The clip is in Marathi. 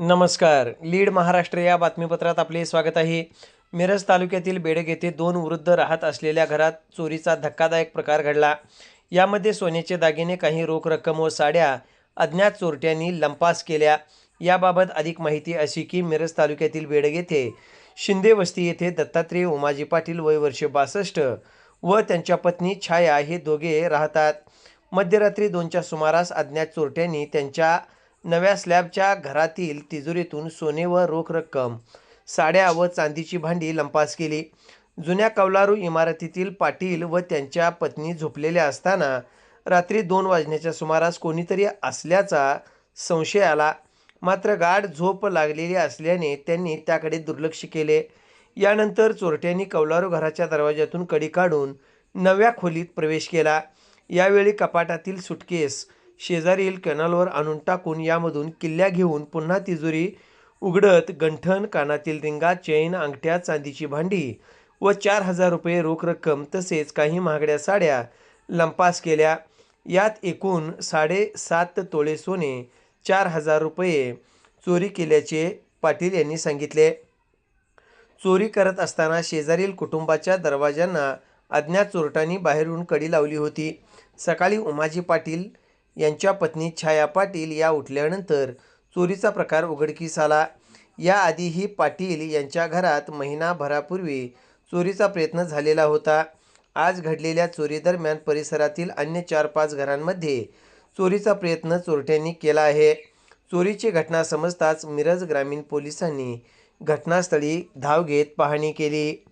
नमस्कार. लीड महाराष्ट्र या बातमीपत्रात आपले स्वागत आहे. मिरज तालुक्यातील बेडग येथे दोन वृद्ध राहत असलेल्या घरात चोरीचा धक्कादायक प्रकार घडला. यामध्ये सोन्याचे दागिने काही रोख रक्कम व साड्या अज्ञात चोरट्यांनी लंपास केल्या. याबाबत अधिक माहिती अशी की मिरज तालुक्यातील बेडग येथे शिंदे वस्ती येथे दत्तात्रेय उमाजी पाटील वय वर्ष बासष्ट व त्यांच्या पत्नी छाया हे दोघे राहतात. मध्यरात्री दोनच्या सुमारास अज्ञात चोरट्यांनी त्यांच्या नव्या स्लॅबच्या घरातील तिजोरीतून सोने व रोख रक्कम साड्या व चांदीची भांडी लंपास केली. जुन्या कौलारू इमारतीतील पाटील व त्यांच्या पत्नी झोपलेल्या असताना रात्री दोन वाजण्याच्या सुमारास कोणीतरी असल्याचा संशय आला. मात्र गाढ झोप लागलेली असल्याने त्यांनी त्याकडे दुर्लक्ष केले. यानंतर चोरट्यांनी कौलारू घराच्या दरवाज्यातून कडी काढून नव्या खोलीत प्रवेश केला. यावेळी कपाटातील सुटकेस शेजारील कॅनलवर आणून टाकून यामधून किल्ल्या घेऊन पुन्हा तिजोरी उघडत गंठण कानातील रिंगा चैन अंगठ्या चांदीची भांडी व चार हजार रुपये रोख रक्कम तसेच काही महागड्या साड्या लंपास केल्या. यात एकूण साडेसात तोळे सोने चार हजार रुपये चोरी केल्याचे पाटील यांनी सांगितले. चोरी करत असताना शेजारील कुटुंबाच्या दरवाज्यांना अज्ञात चोरट्यांनी बाहेरून कडी लावली होती. सकाळी उमाजी पाटील यांच्या पत्नी छाया पाटील या उठल्यानंतर चोरीचा प्रकार उघडकीस आला. याआधीही पाटील यांच्या घरात महिनाभरापूर्वी चोरीचा प्रयत्न झालेला होता. आज घडलेल्या चोरीदरम्यान परिसरातील अन्य चार पाच घरांमध्ये चोरीचा प्रयत्न चोरट्यांनी केला आहे. चोरीची घटना समजताच मिरज ग्रामीण पोलिसांनी घटनास्थळी धाव घेत पाहणी केली.